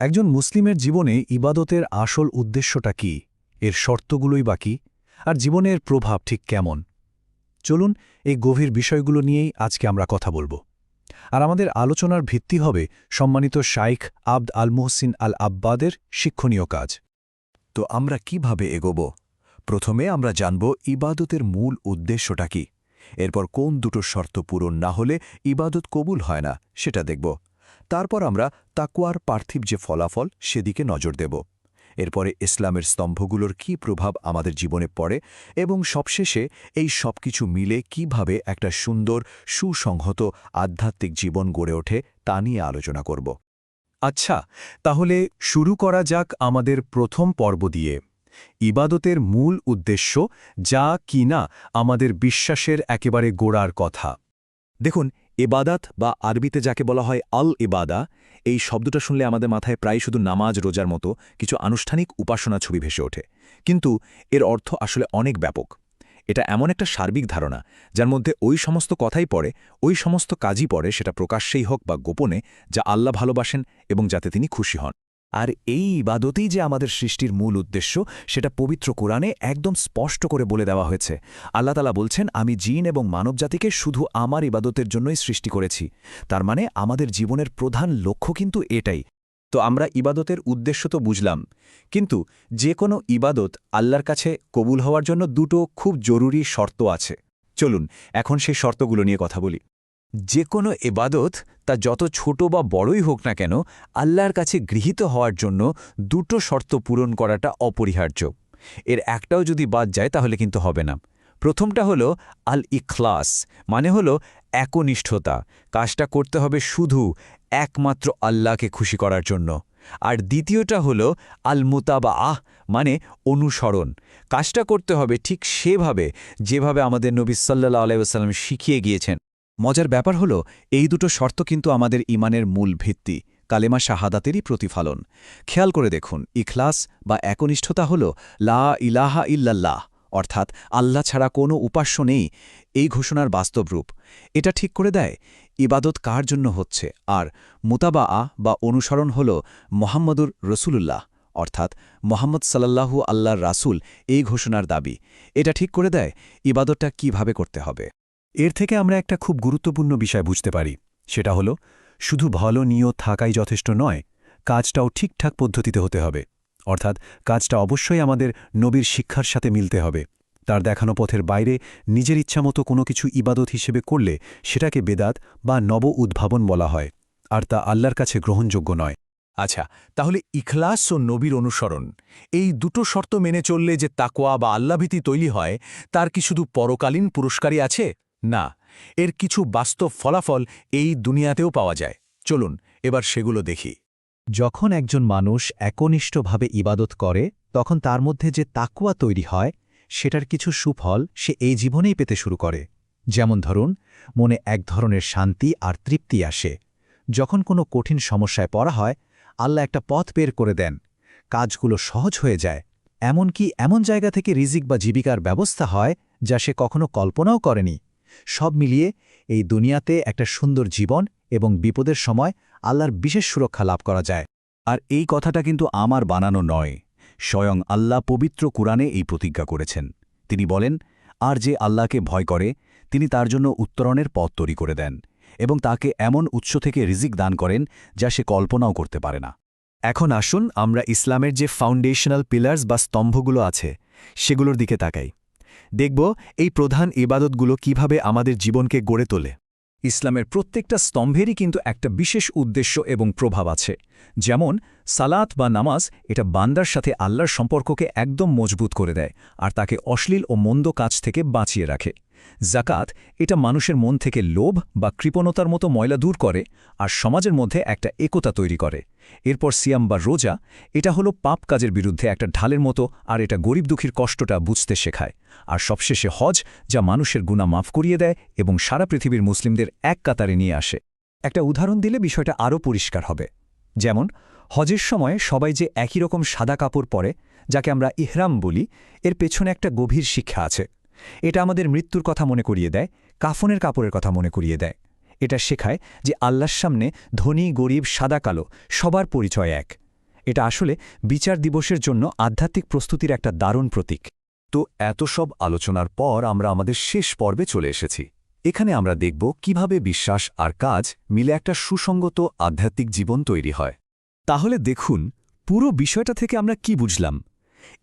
একজন মুসলিমের জীবনে ইবাদতের আসল উদ্দেশ্যটা কি? এর শর্তগুলোই বাকি আর জীবনের প্রভাব ঠিক কেমন? চলুন এই গভীর বিষয়গুলো নিয়েই আজকে আমরা কথা বলব। আর আমাদের আলোচনার ভিত্তি হবে সম্মানিত শাইখ আব্দ আল মোহসিন আল আব্বাদের শিক্ষণীয় কাজ। তো আমরা কীভাবে এগোব? প্রথমে আমরা জানব ইবাদতের মূল উদ্দেশ্যটা কি। এরপর কোন দুটো শর্ত পূরণ না হলে ইবাদত কবুল হয় না, সেটা দেখব। তারপর আমরা তাকুয়ার পার্থিব যে ফলাফল সেদিকে নজর দেব। এরপরে ইসলামের স্তম্ভগুলোর কি প্রভাব আমাদের জীবনে পড়ে এবং সবশেষে এই সবকিছু মিলে কীভাবে একটা সুন্দর, সুসংহত, আধ্যাত্মিক জীবন গড়ে ওঠে তা নিয়ে আলোচনা করব। আচ্ছা তাহলে শুরু করা যাক আমাদের প্রথম পর্ব দিয়ে। ইবাদতের মূল উদ্দেশ্য যা কিনা আমাদের বিশ্বাসের একেবারে গোড়ার কথা। দেখুন এবাদাত বা আরবিতে যাকে বলা হয় আল এবাদা এই শব্দটা শুনলে আমাদের মাথায় প্রায় শুধু নামাজ, রোজার মতো কিছু আনুষ্ঠানিক উপাসনা ছবি ভেসে ওঠে। কিন্তু এর অর্থ আসলে অনেক ব্যাপক। এটা এমন একটা সার্বিক ধারণা, যার মধ্যে ওই সমস্ত কথাই পড়ে, ওই সমস্ত কাজই পড়ে, সেটা প্রকাশ্যেই হোক বা গোপনে, যা আল্লাহ ভালোবাসেন এবং যাতে তিনি খুশি হন। আর এই ইবাদতেই যে আমাদের সৃষ্টির মূল উদ্দেশ্য, সেটা পবিত্র কোরআনে একদম স্পষ্ট করে বলে দেওয়া হয়েছে। আল্লাহ তালা বলছেন, আমি জিন এবং মানবজাতিকে শুধু আমার ইবাদতের জন্যই সৃষ্টি করেছি। তার মানে আমাদের জীবনের প্রধান লক্ষ্য কিন্তু এটাই। তো আমরা ইবাদতের উদ্দেশ্য তো বুঝলাম, কিন্তু যে কোনো ইবাদত আল্লাহর কাছে কবুল হওয়ার জন্য দুটো খুব জরুরি শর্ত আছে। চলুন, এখন সেই শর্তগুলো নিয়ে কথা বলি। যে কোনো এবাদত, তা যত ছোট বা বড়ই হোক না কেন, আল্লাহর কাছে গৃহীত হওয়ার জন্য দুটো শর্ত পূরণ করাটা অপরিহার্য। এর একটাও যদি বাদ যায়, তাহলে কিন্তু হবে না। প্রথমটা হলো আল ইখলাস মানে হলো একনিষ্ঠতা। কাজটা করতে হবে শুধু একমাত্র আল্লাহকে খুশি করার জন্য। আর দ্বিতীয়টা হলো আল মুতাবা আহ মানে অনুসরণ। কাজটা করতে হবে ঠিক সেভাবে, যেভাবে আমাদের নবী সাল্লাহ আলাইসাল্লাম শিখিয়ে গিয়েছেন। মজার ব্যাপার হল, এই দুটো শর্ত কিন্তু আমাদের ইমানের মূল ভিত্তি, কালেমা শাহাদাতেরই প্রতিফলন। খেয়াল করে দেখুন, ইখলাস বা একনিষ্ঠতা হল, লা ইলাহা ইল্লাল্লাহ, অর্থাৎ আল্লাহ ছাড়া কোনো উপাস্য নেই, এই ঘোষণার বাস্তব রূপ এটা ঠিক করে দেয়, ইবাদত কার জন্য হচ্ছে? আর মুতাবা আ বা অনুসরণ হল মোহাম্মদুর রসুলুল্লাহ, অর্থাৎ মোহাম্মদ সাল্লাল্লাহু আল্লাহর রাসুল, এই ঘোষণার দাবি। এটা ঠিক করে দেয়, ইবাদতটা কীভাবে করতে হবে? এর থেকে আমরা একটা খুব গুরুত্বপূর্ণ বিষয় বুঝতে পারি। সেটা হলো, শুধু ভালো নিয়ত থাকাই যথেষ্ট নয়, কাজটাও ঠিকঠাক পদ্ধতিতে হতে হবে। অর্থাৎ, কাজটা অবশ্যই আমাদের নবীর শিক্ষার সাথে মিলতে হবে। তার দেখানো পথের বাইরে নিজের ইচ্ছামতো কোনো কিছু ইবাদত হিসেবে করলে সেটাকে বেদাত বা নব উদ্ভাবন বলা হয়, আর তা আল্লাহর কাছে গ্রহণযোগ্য নয়। আচ্ছা তাহলে ইখলাস ও নবীর অনুসরণ, এই দুটো শর্ত মেনে চললে যে তাকোয়া বা আল্লাভীতি তৈরি হয়, তার কি শুধু পরকালীন পুরস্কারই আছে? না, এর কিছু বাস্তব ফলাফল এই দুনিয়াতেও পাওয়া যায়। চলুন, এবার সেগুলো দেখি। যখন একজন মানুষ একনিষ্ঠভাবে ইবাদত করে, তখন তার মধ্যে যে তাকুয়া তৈরি হয়, সেটার কিছু সুফল সে এই জীবনেই পেতে শুরু করে। যেমন ধরুন, মনে এক ধরনের শান্তি আর তৃপ্তি আসে। যখন কোনো কঠিন সমস্যায় পড়া হয়, আল্লাহ একটা পথ বের করে দেন। কাজগুলো সহজ হয়ে যায়। এমনকি এমন জায়গা থেকে রিজিক বা জীবিকার ব্যবস্থা হয়, যা সে কখনো কল্পনাও করেনি। সব মিলিয়ে এই দুনিয়াতে একটা সুন্দর জীবন এবং বিপদের সময় আল্লাহর বিশেষ সুরক্ষা লাভ করা যায়। আর এই কথাটা কিন্তু আমার বানানো নয়। স্বয়ং আল্লাহ পবিত্র কুরআনে এই প্রতিজ্ঞা করেছেন। তিনি বলেন, আর যে আল্লাহকে ভয় করে, তিনি তার জন্য উত্তরণের পথ তৈরি করে দেন এবং তাকে এমন উৎস থেকে রিজিক দান করেন যা সে কল্পনাও করতে পারে না। এখন আসুন আমরা ইসলামের যে ফাউন্ডেশনাল পিলার্স বা স্তম্ভগুলো আছে, সেগুলোর দিকে তাকাই। দেখব এই প্রধান ইবাদতগুলো কীভাবে আমাদের জীবনকে গড়ে তোলে। ইসলামের প্রত্যেকটা স্তম্ভেরই কিন্তু একটা বিশেষ উদ্দেশ্য এবং প্রভাব আছে। যেমন, সালাত বা নামাজ এটা বান্দার সাথে আল্লাহর সম্পর্ককে একদম মজবুত করে দেয় আর তাকে অশ্লীল ও মন্দ কাজ থেকে বাঁচিয়ে রাখে। জাকাত এটা মানুষের মন থেকে লোভ বা কৃপণতার মতো ময়লা দূর করে আর সমাজের মধ্যে একটা একতা তৈরি করে। এরপর সিয়াম বা রোজা, এটা হলো পাপ কাজের বিরুদ্ধে একটা ঢালের মতো আর এটা গরিব দুঃখীর কষ্টটা বুঝতে শেখায়। আর সবশেষে হজ, যা মানুষের গুণা মাফ করিয়ে দেয় এবং সারা পৃথিবীর মুসলিমদের এক কাতারে নিয়ে আসে। একটা উদাহরণ দিলে বিষয়টা আরও পরিষ্কার হবে। যেমন, হজের সময় সবাই যে একই রকম সাদা কাপড় পরে, যাকে আমরা ইহরাম বলি, এর পেছনে একটা গভীর শিক্ষা আছে। এটা আমাদের মৃত্যুর কথা মনে করিয়ে দেয়, কাফনের কাপড়ের কথা মনে করিয়ে দেয়। এটা শেখায় যে আল্লাহর সামনে ধনী, গরিব, সাদা, কালো সবার পরিচয় এক। এটা আসলে বিচার দিবসের জন্য আধ্যাত্মিক প্রস্তুতির একটা দারুণ প্রতীক। তো এত সব আলোচনার পর আমরা আমাদের শেষ পর্বে চলে এসেছি। এখানে আমরা দেখব কীভাবে বিশ্বাস আর কাজ মিলে একটা সুসঙ্গত আধ্যাত্মিক জীবন তৈরি হয়। তাহলে দেখুন, পুরো বিষয়টা থেকে আমরা কি বুঝলাম?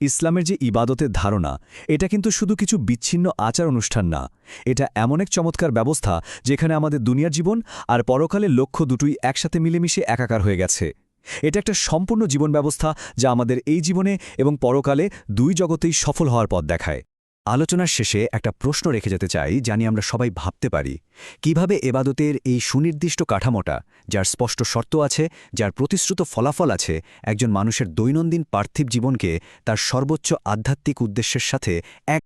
ইসলামের যে ইবাদতের ধারণা, এটা কিন্তু শুধু কিছু বিচ্ছিন্ন আচার অনুষ্ঠান না। এটা এমন এক চমৎকার ব্যবস্থা যেখানে আমাদের দুনিয়ার জীবন আর পরকালের লক্ষ্য দুটোই একসাথে মিলেমিশে একাকার হয়ে গেছে। এটা একটা সম্পূর্ণ জীবন ব্যবস্থা যা আমাদের এই জীবনে এবং পরকালে দুই জগতেই সফল হওয়ার পথ দেখায়। আলোচনার শেষে একটা প্রশ্ন রেখে যেতে চাই জানি আমরা সবাই ভাবতে পারি। কীভাবে এবাদতের এই সুনির্দিষ্ট কাঠামোটা, যার স্পষ্ট শর্ত আছে, যার প্রতিশ্রুত ফলাফল আছে, একজন মানুষের দৈনন্দিন পার্থিব জীবনকে তার সর্বোচ্চ আধ্যাত্মিক উদ্দেশ্যের সাথে এক